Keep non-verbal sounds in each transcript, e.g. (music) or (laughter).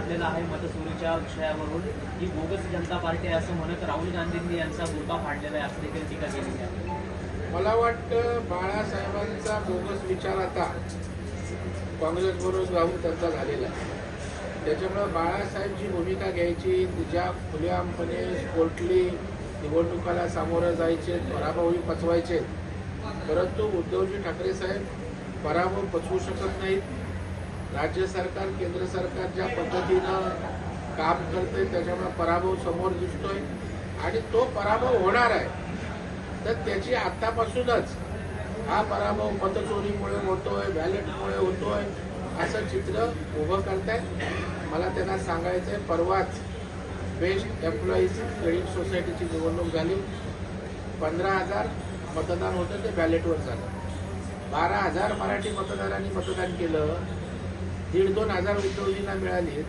साधलेला आहे मतचोरीच्या विषयावरून. ही बोगस जनता पार्टी आहे असं म्हणत राहुल गांधींनी यांचा बोटा फाडलेला आहे. असं देखील टीका केलेली आहे. मला वाटतं बाळासाहेबांचा बोगस विचार आता काँग्रेसबरोबर राहून त्यांचा झालेला आहे. त्याच्यामुळं बाळासाहेब जी भूमिका घ्यायची तिच्या खुलेआमपणे स्पोर्टली निवडणुकाला सामोरं जायचे पराभवही पचवायचे. परंतु उद्धवजी ठाकरे साहेब पराभव पचवू शकत नाहीत. राज्य सरकार केंद्र सरकार ज्या पद्धतीनं काम करते त्याच्यामुळे पराभव समोर दिसतोय. आणि तो पराभव होणार आहे. तर त्याची आतापासूनच हा पराभव मतचोरीमुळे होतोय बॅलेटमुळे होतोय असं चित्र उभं करतायत. मला त्यांना सांगायचं आहे परवाच बेस्ट एम्प्लॉईज क्रेडिट सोसायटीची निवडणूक झाली. पंधरा हजार मतदान होतं ते बॅलेटवर झालं. बारा हजार मराठी मतदारांनी मतदान केलं. दीड दोन हजार उद्योगींना मिळाली.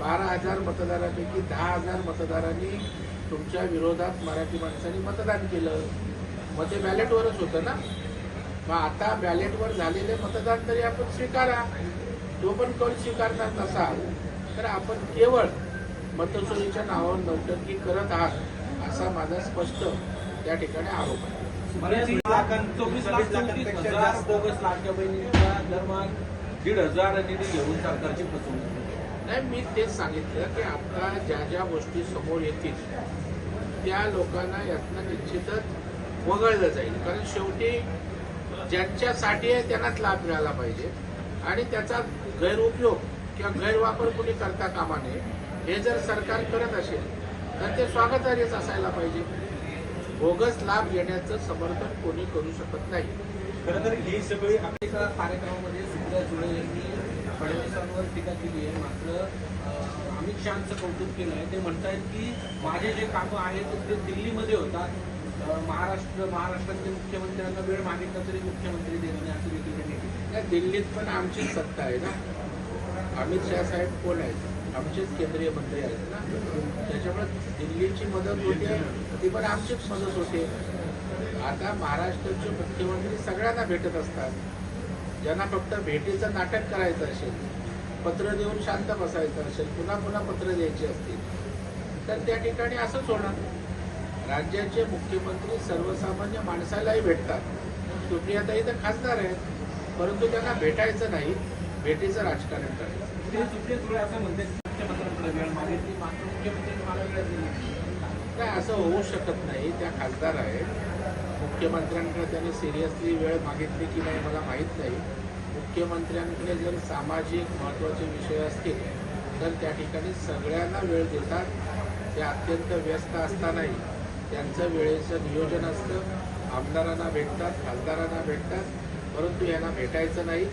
बारा हजार मतदारांपैकी दहा हजार मतदारांनी तुमच्या विरोधात मराठी माणसांनी मतदान केलं. मग ते बॅलेटवरच होतं ना? मग आता बॅलेटवर झालेले मतदान तरी आपण स्वीकारा. तो पण कल स्वीकारणार नसाल तर आपण केवळ मतचोरीच्या नावावर नौटंकी करत आहात असा माझा स्पष्ट त्या ठिकाणी आरोप आहे. लाखां- चोवीस लाख चौतीस हजार बोगस लाडक्या बहिणींच्या दरम्यान दीड हजार निधी घेऊन सरकारची फसवणूक नाही मी तेच सांगितलं की आता ज्या ज्या गोष्टी समोर येतील त्या लोकांना यातनं निश्चितच वगळलं जाईल. कारण शेवटी ज्यांच्यासाठी आहे त्यांनाच लाभ मिळाला पाहिजे. आणि त्याचा गैरउपयोग किंवा गैरवापर कुणी करता कामा नये हे जर सरकार करत असेल तर ते स्वागतार्हच असायला पाहिजे. बोगस लाभ घेण्याचं समर्थन कोणी करू शकत नाही. खरं तर ही सगळी एका कार्यक्रमामध्ये सुद्धा सुळे यांनी फडणवीसांवर टीका केली आहे. मात्र अमित शहाचं कौतुक केलं आहे. ते म्हणतायत की माझे जे कामं आहेत ते दिल्लीमध्ये होतात. महाराष्ट्र महाराष्ट्राचे मुख्यमंत्र्यांना वेळ मागितला तरी मुख्यमंत्री देत नाही असं देखील त्यांनी दिल्लीत पण आमचीच सत्ता आहे ना. अमित शहा साहेब कोण आहेत? आमचेच केंद्रीय मंत्री आहेत ना. त्याच्यामुळे दिल्लीची मदत होते ती पण आमचीच मदत होते. आता महाराष्ट्राचे मुख्यमंत्री सगळ्यांना भेटत असतात. ज्यांना फक्त भेटीचं नाटक करायचं असेल पत्र देऊन शांत बसायचं असेल पुन्हा पुन्हा पत्र द्यायची असतील तर त्या ठिकाणी असंच होणार. राज्याचे मुख्यमंत्री सर्वसामान्य माणसालाही भेटतात. सुप्रियाताई तर खासदार आहेत परंतु त्यांना भेटायचं नाही भेटीचं राजकारण करायचं. काय असं होऊ शकत नाही. त्या खासदार आहेत. मुख्यमंत्र्यांकडे त्यांनी सिरियसली वेळ मागितली की नाही मला माहीत नाही. मुख्यमंत्र्यांकडे जर सामाजिक महत्त्वाचे विषय असतील तर त्या ठिकाणी सगळ्यांना वेळ देतात. ते अत्यंत व्यस्त असतानाही त्यांचं वेळेचं नियोजन असतं. आमदारांना भेटतात खासदारांना भेटतात परंतु यांना भेटायचं नाही.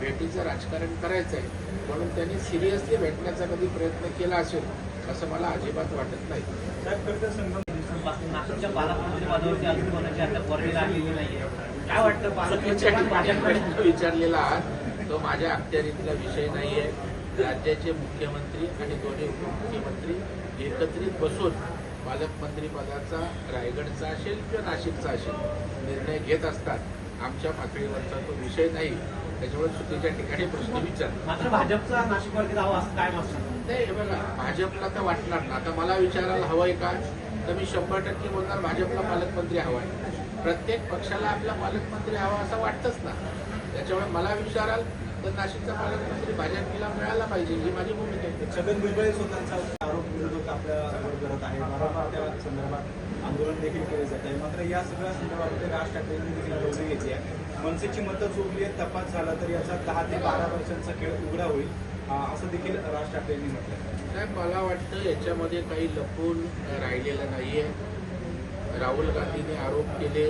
भेटीचं राजकारण करायचं आहे म्हणून त्यांनी सिरियसली भेटण्याचा कधी प्रयत्न केला असेल असं मला अजिबात वाटत नाही. दिवसांपासून नाशिकच्या पालकमंत्री पदावरती अजून कोणाची अद्याप वर्णीला आलेली नाहीये. काय वाटतं पालकमंत्री प्रश्न विचारलेला आहात तो माझ्या अखत्यारीतला विषय नाही आहे राज्याचे मुख्यमंत्री आणि दोन्ही उपमुख्यमंत्री एकत्रित बसून पालकमंत्री पदाचा रायगडचा असेल किंवा नाशिकचा असेल निर्णय घेत असतात. आमच्या पातळीवरचा तो विषय नाही. त्याच्यामुळे चुकीच्या ठिकाणी प्रश्न विचार मात्र भाजपचा नाशिकवरती दावा असं काय नाही बघा भाजपला तर वाटणार ना. आता मला विचारायला हवंय का? तर मी शंभर टक्के बोलणार भाजपला पालकमंत्री आहे. प्रत्येक पक्षाला आपला पालकमंत्री हवा असं वाटतंच ना. त्याच्यामुळे मला विचाराल तर नाशिकचा पालकमंत्री भाजपला मिळाला पाहिजे ही माझी भूमिका आहे. छगन भुजबळ स्वतःचा आरोप विरोधक आपल्या करत आहे. वारंवार त्या संदर्भात आंदोलन देखील केले जात आहे. मात्र या सगळ्या संदर्भामध्ये राज ठाकरेंनी देखील दौरी घेतली आहे मनसेची मतं चोरली आहेत तपास झाला तर याचा दहा ते बारा वर्षांचा खेळ उघडा होईल. असं देखील राज ठाकरेंनी म्हटलं आहे मला वाटतं याच्यामध्ये काही लपून राहिलेलं नाही आहे राहुल गांधीने आरोप केले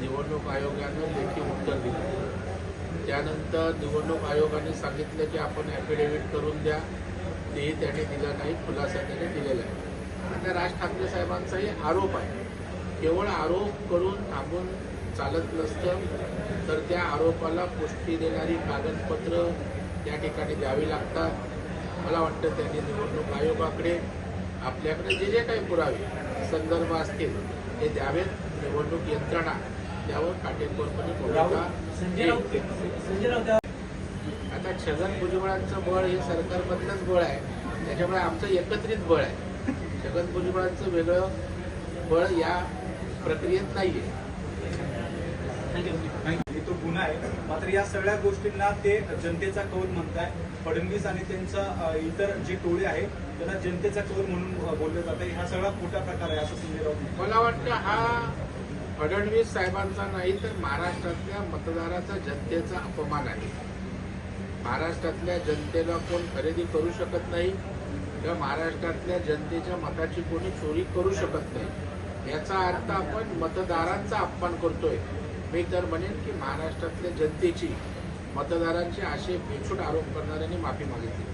निवडणूक आयोगानं लेखी उत्तर दिलं. त्यानंतर निवडणूक आयोगाने सांगितलं की आपण ॲफिडेव्हिट करून द्या. तेही त्याने दिलं नाही खुलासा त्याने दिलेला आहे. आता राज ठाकरे साहेबांचाही आरोप आहे. केवळ आरोप करून थांबून चालत नसतं तर त्या आरोपाला पुष्टी देणारी कागदपत्र त्या ठिकाणी द्यावी लागतात. मला वाटतं त्यांनी निवडणूक आयोगाकडे आपल्याकडे जे जे काही पुरावे संदर्भ असतील ते द्यावेत. निवडणूक यंत्रणा त्यावर काटेकोरपणे भूमिका आता छगन भुजबळांचं बळ हे सरकारमधलंच बळ आहे. त्याच्यामुळे आमचं एकत्रित बळ आहे. छगन भुजबळांचं वेगळं बळ या प्रक्रियेत नाही आहे तो गुन्हा आहे. मात्र या सगळ्या गोष्टींना ते जनतेचा कौल म्हणताय. फडणवीस आणि त्यांचा इतर जे टोळे आहे त्यांना जनतेचा कौल म्हणून अ, बोललं जातं. हा सगळा खोटा प्रकार आहे असं संजय राऊत मला वाटतं हा फडणवीस साहेबांचा नाही तर महाराष्ट्रातल्या मतदाराचा जनतेचा अपमान आहे. महाराष्ट्रातल्या जनतेला कोण खरेदी करू शकत नाही किंवा महाराष्ट्रातल्या जनतेच्या मताची कोणी चोरी करू शकत नाही. याचा अर्थ आपण मतदारांचा अपमान करतोय. मी तर म्हणेन की महाराष्ट्रातल्या जनतेची मतदारांची असे बेछूट आरोप करणाऱ्यांनी माफी मागितली.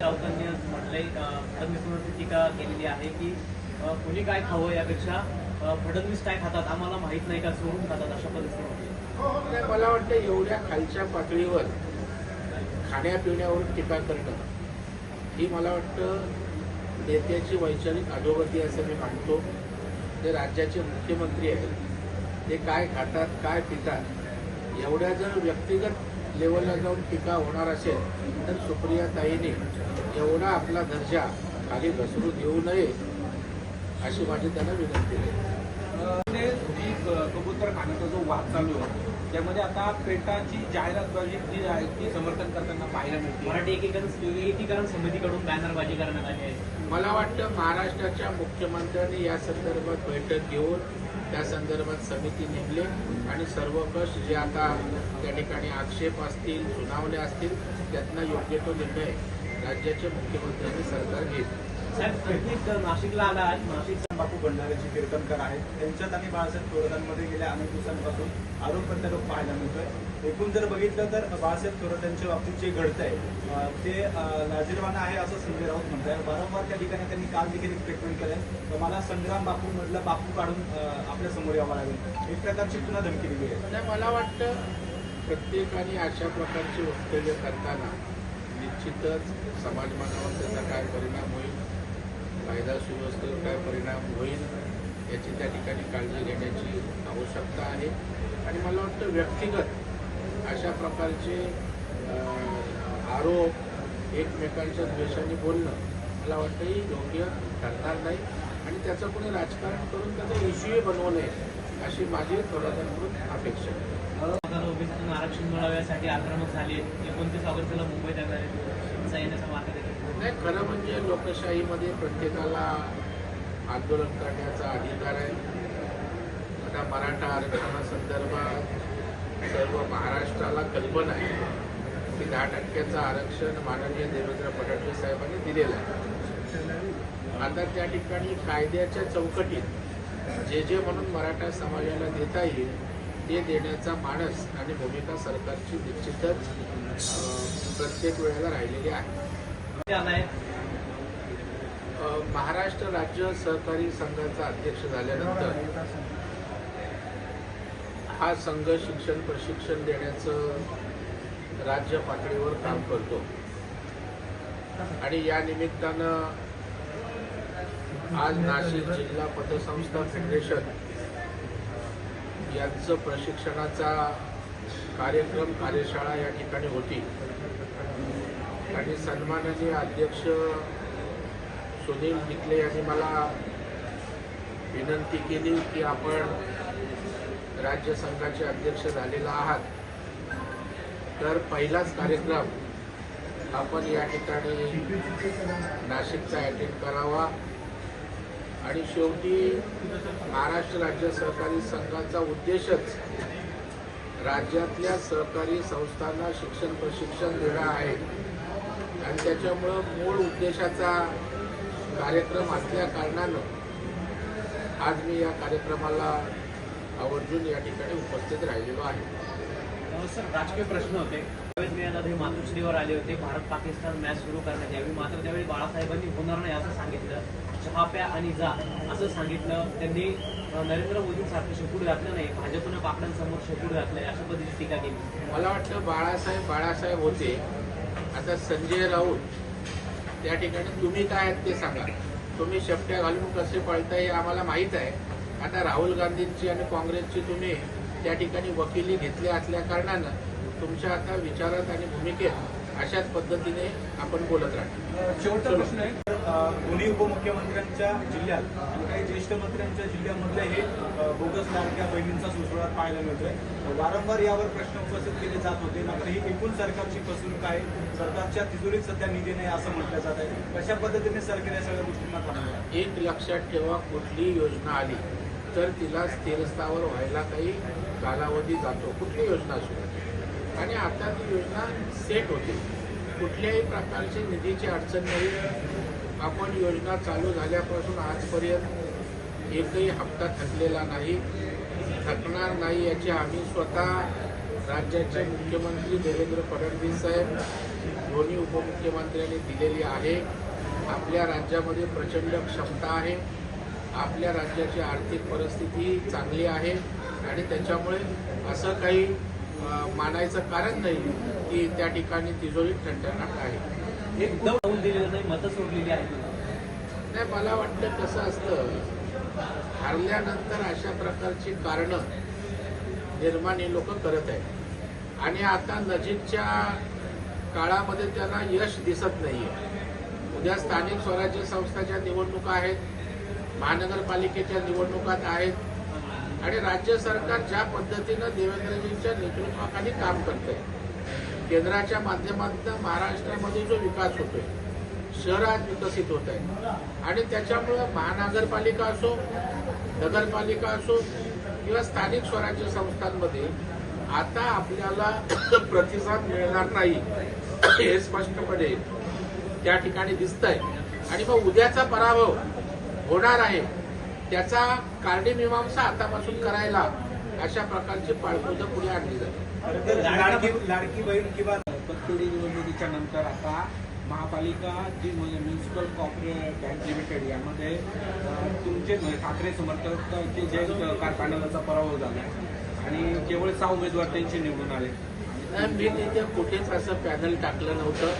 राऊतांनी म्हटलंय फडणवीसांवरती टीका केलेली आहे की कोणी काय खावं यापेक्षा फडणवीस काय खातात आम्हाला माहीत नाही का चोरून खातात अशा परिस्थितीमध्ये. नाही, मला वाटतं एवढ्या खालच्या पातळीवर खाण्यापिण्यावरून टीका करणं ही मला वाटतं नेत्याची वैचारिक अधोगती असं मी मानतो. जे राज्याचे मुख्यमंत्री आहेत. ते काय खातात काय पितात एवढ्या जर व्यक्तिगत लेवलला जाऊन टीका होणार असेल तर सुप्रिया ताईने एवढा आपला दर्जा खाली घसरू देऊ नये अशी माझी त्यांना विनंती आहे. अं, ते जी क- कबूतर खाण्याचा जो वाद चालू आहे त्यामध्ये आता पेटाची जाहिरातबाजी जी आहे ती समर्थन करताना पाहायला मिळते. मराठी एकीकरण एकीकरण समितीकडून बॅनरबाजी करण्यात आली आहे. मला वाटतं महाराष्ट्राच्या मुख्यमंत्र्यांनी या संदर्भात बैठक घेऊन त्या संदर्भात समिती नेमली आणि सर्व कष जे आता त्या ठिकाणी आक्षेप असतील सुनावण्या असतील त्यातनं योग्य तो निर्णय राज्याचे मुख्यमंत्र्यांनी सरकार घेईल नाशिकला आला आहे नाशिकचा बापू भंडाऱ्याचे कीर्तनकार आहेत. त्यांच्यात आणि बाळासाहेब थोरातांमध्ये गेल्या अनेक दिवसांपासून आरोप प्रत्यारोप पाहायला मिळतोय. एकूण जर बघितलं तर बाळासाहेब थोरातांच्या बाबतीत जे घडत आहे ते अं, आहे असं संजय राऊत म्हणताय. वारंवार त्या ठिकाणी त्यांनी काल देखील एक ट्रीटमेंट केलंय. तर मला संग्राम बापू मधला बापू काढून आपल्यासमोर यावं लागेल. एक प्रकारची पुन्हा धमकी दिली आहे. म्हणजे मला वाटतं प्रत्येकाने अशा प्रकारची वक्तव्य करताना निश्चितच समाजमानावर त्याचा काय परिणाम होईल कायदा सुव्यवस्थेवर काय परिणाम होईल याची त्या ठिकाणी काळजी घेण्याची आवश्यकता आहे. आणि मला वाटतं व्यक्तिगत अशा प्रकारचे आरोप एकमेकांच्या द्वेषाने बोलणं मला वाटतं ही योग्य ठरणार नाही. आणि त्याचं कोणी राजकारण करून त्याचा इश्यूही बनवू नये अशी माझी थोड्याकडून अपेक्षा आहे. आरक्षण मिळवण्यासाठी आक्रमक झाले. एकोणतीस ऑगस्टला मुंबईत येणार आहे नाही खरं म्हणजे लोकशाहीमध्ये प्रत्येकाला आंदोलन करण्याचा अधिकार आहे. आता मराठा आरक्षणासंदर्भात सर्व महाराष्ट्राला कल्पना आहे की दहा टक्क्याचं आरक्षण माननीय देवेंद्र फडणवीस साहेबांनी दिलेलं आहे. आता त्या ठिकाणी कायद्याच्या चौकटीत जे जे म्हणून मराठा समाजाला देता येईल ते देण्याचा मानस आणि भूमिका सरकारची निश्चितच प्रत्येक वेळेला राहिलेली आहे. आलाय महाराष्ट्र राज्य सहकारी संघाचा अध्यक्ष झाल्यानंतर हा संघ शिक्षण प्रशिक्षण देण्याचं राज्य पातळीवर काम करतो. आणि या निमित्तानं आज नाशिक जिल्हा पतसंस्था फेडरेशन यांचं प्रशिक्षणाचा कार्यक्रम कार्यशाळा या ठिकाणी होती. आणि सन्मानाचे अध्यक्ष सुनील डिकले यांनी मला विनंती केली की आपण राज्य संघाचे अध्यक्ष झालेला आहात. तर पहिलाच कार्यक्रम आपण या ठिकाणी नाशिकचा अटेंड करावा. आणि शेवटी महाराष्ट्र राज्य सहकारी संघाचा उद्देशच राज्यातल्या सहकारी संस्थांना शिक्षण प्रशिक्षण देणं आहे. आणि त्याच्यामुळं मूळ उद्देशाचा कार्यक्रम असल्या कारणानं आज मी या कार्यक्रमाला आवर्जून या ठिकाणी उपस्थित राहिलेलो आहे. सर राजकीय प्रश्न होते. त्यावेळेस मी मातोश्रीवर आले होते. भारत पाकिस्तान मॅच सुरू करण्यात यावी. मात्र त्यावेळी बाळासाहेबांनी होणार नाही असं सांगितलं. चहा प्या आणि जा असं सांगितलं. त्यांनी नरेंद्र मोदींसारखं शेपूट घातलं नाही. भाजपनं पाकड्यांसमोर शेपूट घातलंय अशा पद्धतीची टीका केली. मला वाटतं बाळासाहेब बाळासाहेब होते. आता संजय राऊत त्या ठिकाणी तुम्ही काय आहेत ते सांगा. तुम्ही शेपट्या घालून कसे पळताय हे आम्हाला माहीत आहे. आता राहुल गांधींची आणि काँग्रेसची तुम्ही त्या ठिकाणी वकिली घेतल्या असल्या कारणानं तुमच्या आता विचारात आणि भूमिकेत अशाच पद्धतीने आपण बोलत राहणार शेवटचा प्रश्न आहे. दोन्ही उपमुख्यमंत्र्यांच्या जिल्ह्यात आणि काही ज्येष्ठ मंत्र्यांच्या जिल्ह्यामधले हे बोगस लाडक्या बहिणींचा सुळसुळाट पाहायला मिळतोय. वारंवार यावर प्रश्न उपस्थित केले जात होते. मात्र ही एकूण सरकारची फसवणूक आहे. सरकारच्या तिजोरीत सध्या निधी नाही असं म्हटलं जात आहे. कशा पद्धतीने सरकार या सगळ्या गोष्टींना थांबवणार एक लक्षात ठेवा कुठलीही योजना आली तर तिला स्थिरस्थावर व्हायला काही कालावधी जातो. कुठली योजना असू. आणि आता ती योजना सेट होते. कुठल्याही प्रकारची निधीची अडचण नाही. आपण योजना चालू झाल्यापासून आजपर्यंत एकही हप्ता थकलेला नाही. थकणार नाही याची आम्ही स्वतः राज्याचे मुख्यमंत्री देवेंद्र फडणवीस साहेब दोन्ही उपमुख्यमंत्र्यांनी दिलेली आहे. आपल्या राज्यामध्ये प्रचंड क्षमता आहे. आपल्या राज्याची आर्थिक परिस्थिती चांगली आहे. आणि त्याच्यामुळे असं काही मानायचं कारण नाही की त्या ठिकाणी तिजोरी ठणठणाट आहे. एक दौड होऊन दिलेलं नाही मतं सोडलेली आहेत. नाही मला वाटतं कसं असतं हरल्यानंतर अशा प्रकारची कारणं निर्माण हे लोक करत आहेत. आणि आता नजीकच्या काळामध्ये त्यांना यश दिसत नाहीये. उद्या स्थानिक स्वराज्य संस्थाच्या निवडणुका आहेत महानगरपालिकेच्या निवडणुकात आहेत आणि राज्य सरकार ज्या पद्धतीनं देवेंद्रजींच्या नेतृत्वाखाली काम करतंय केंद्राच्या माध्यमातून महाराष्ट्रामध्ये जो विकास होतोय शहरात विकसित होत आहे आणि त्याच्यामुळं महानगरपालिका असो नगरपालिका असो किंवा स्थानिक स्वराज्य संस्थांमध्ये आता आपल्याला (coughs) प्रतिसाद मिळणार नाही हे स्पष्टपणे त्या ठिकाणी दिसत आहे आणि मग उद्याचा पराभव होणार आहे. त्याचा कारणीमीमांसा मीमांसा आतापासून करायला अशा प्रकारची पाळपुद पुढे आणली जाते लाडकी लाडकी बहीण किंवा पतपेढी निवडणुकीच्या नंतर आता महापालिका जी म्युन्सिपल कॉर्पोरेट बँक लिमिटेड यामध्ये तुमचे ठाकरे समर्थकांचे जे कार पॅनलचा पराभव झाला आणि केवळ सहा उमेदवार त्यांचे निवडून आले. मी तिथे कुठेच असं पॅनल टाकलं नव्हतं.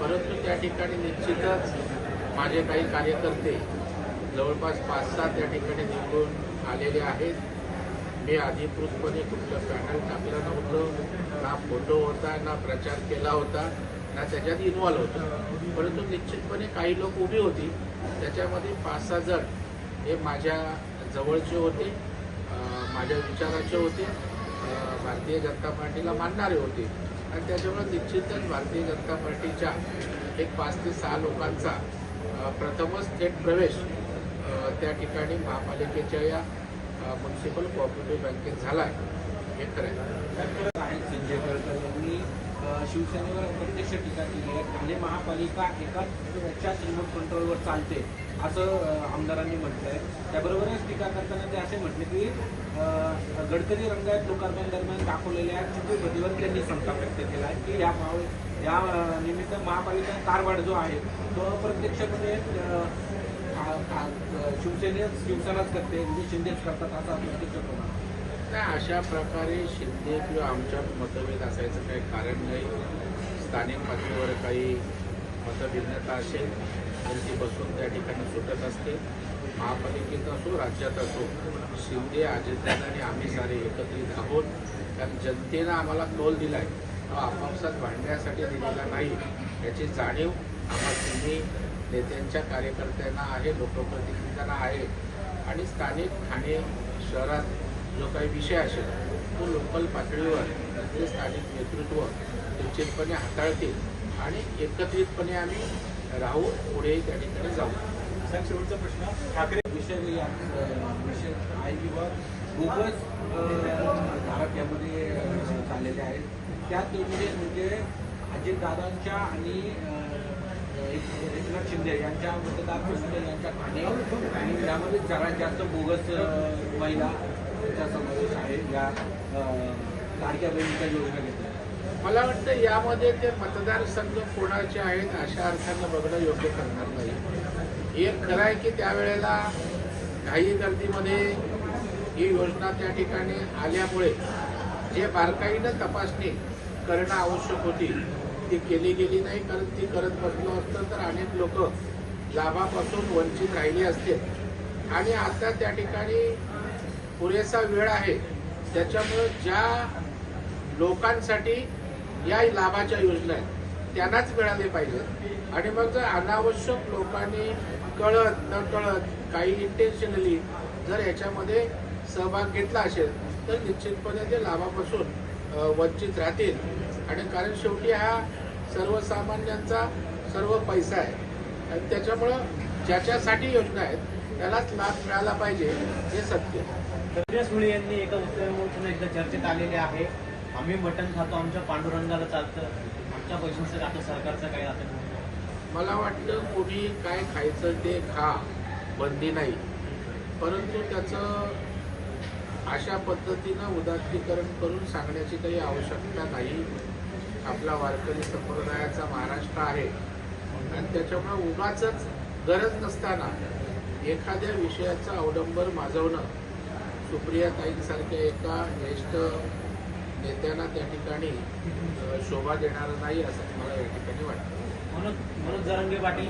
परंतु त्या ठिकाणी निश्चितच माझे काही कार्यकर्ते जवळपास पाच सात त्या ठिकाणी निवडून आलेले आहेत. मी अधिकृतपणे कुठलं पॅनल टाकलं नव्हतं ना फोटो होता ना प्रचार केला होता ना त्याच्यात इन्व्हॉल्व होता. परंतु निश्चितपणे काही लोक उभी होती. त्याच्यामध्ये पाच सहा जण हे माझ्या जवळचे होते माझ्या विचाराचे होते भारतीय जनता पार्टीला मानणारे होते. आणि त्याच्यामुळे निश्चितच भारतीय जनता पार्टीच्या एक पाच ते सहा लोकांचा प्रथमच थेट प्रवेश त्या ठिकाणी महापालिकेच्या या म्युन्सिपल कॉपरेटिव्ह बँकेत झाला आहे हे खरं आहे संजय गडकर यांनी शिवसेनेवर प्रत्यक्ष टीका केली आहे. ठाणे महापालिका एकाच रिमोट कंट्रोलवर चालते असं आमदारांनी आमदारांनी म्हटलंय. त्याबरोबरच टीका करताना ते असे म्हटले की गडकरी रंगायत लोकार्पण दरम्यान दाखवलेल्या चित्रपतीवर त्यांनी संताप व्यक्त केला आहे की या या निमित्त महापालिका कारभार जो आहे तो प्रत्यक्षपणे शिवसेनेच शिवसेनाच करते म्हणजे शिंदेच करतात असा प्रत्यक्ष प्रमाण. नाही अशा प्रकारे शिंदे किंवा आमच्यात मतभेद असायचं काही कारण नाही. स्थानिक पातळीवर काही मतभिन्नता असेल तर ती बसून त्या ठिकाणी सुटत असते. महापालिकेत असो राज्यात असो शिंदे अजितदादा आणि आम्ही सारे एकत्रित आहोत. कारण जनतेनं आम्हाला तोल आहे तो आपापसात भांडण्यासाठी दिलेला नाही. याची जाणीव आम्हाला तुम्ही नेत्यांच्या कार्यकर्त्यांना आहे लोकप्रतिनिधींना आहे आणि स्थानिक ठाणे शहरात जो काही विषय असेल तो लोकल पातळीवर तिथले स्थानिक नेतृत्व निश्चितपणे हाताळतील आणि एकत्रितपणे आम्ही राहू पुढे त्या ठिकाणी जाऊ. साहेब शेवटचा प्रश्न. ठाकरे विषय विषय आहे किंवा बोगस धारक यामध्ये चाललेले आहेत. त्यात म्हणजे म्हणजे अजितदादांच्या आणि एकनाथ शिंदे यांच्या मतदारसंघ यांच्या ठाणे आणि यामध्ये सगळ्यात जास्त बोगस महिला चा समावेश आहे या लाडक्या बहिणीच्या योजना घेतल्या. मला वाटतं यामध्ये ते मतदारसंघ कोणाचे आहेत अशा अर्थानं बघणं योग्य करणार नाही. एक खरं आहे की त्यावेळेला घाई गर्दीमध्ये ही योजना त्या ठिकाणी आल्यामुळे जे बारकाईनं तपासणी करणं आवश्यक होती ती केली गेली नाही कारण ती करत बसलो असतं तर अनेक लोक लाभापासून वंचित राहिले असते. आणि आता त्या ठिकाणी पुरेसा वेळ आहे. त्याच्यामुळं ज्या लोकांसाठी या लाभाच्या योजना आहेत त्यांनाच मिळाले पाहिजेत. आणि मग जर अनावश्यक लोकांनी कळत न कळत काही इंटेन्शनली जर याच्यामध्ये सहभाग घेतला असेल तर निश्चितपणे ते लाभापासून वंचित राहतील. आणि कारण शेवटी हा सर्वसामान्यांचा सर्व पैसा आहे. आणि त्याच्यामुळं ज्याच्यासाठी योजना आहेत त्यालाच लाभ मिळाला पाहिजे हे सत्य धनंजय सुळे यांनी एका उत्तरावरून एकदा चर्चेत आलेले आहे. आम्ही मटण खातो आमच्या पांडुरंगाला चालतं. आमच्या पैशांचं आता सरकारचं काही आता मला वाटतं कोणी काय खायचं ते खा बंदी नाही. परंतु त्याचं अशा पद्धतीनं उदात्तीकरण करून सांगण्याची काही आवश्यकता नाही. आपला वारकरी संप्रदायाचा महाराष्ट्र आहे. आणि त्याच्यामुळे उगाच गरज नसताना एखाद्या विषयाचा अवडंबर माजवणं सुप्रिया ताईंसारख्या एका ज्येष्ठ नेत्यांना त्या ठिकाणी शोभा देणारं नाही असं मला या ठिकाणी वाटतं. म्हणून म्हणून जरंगे पाटील.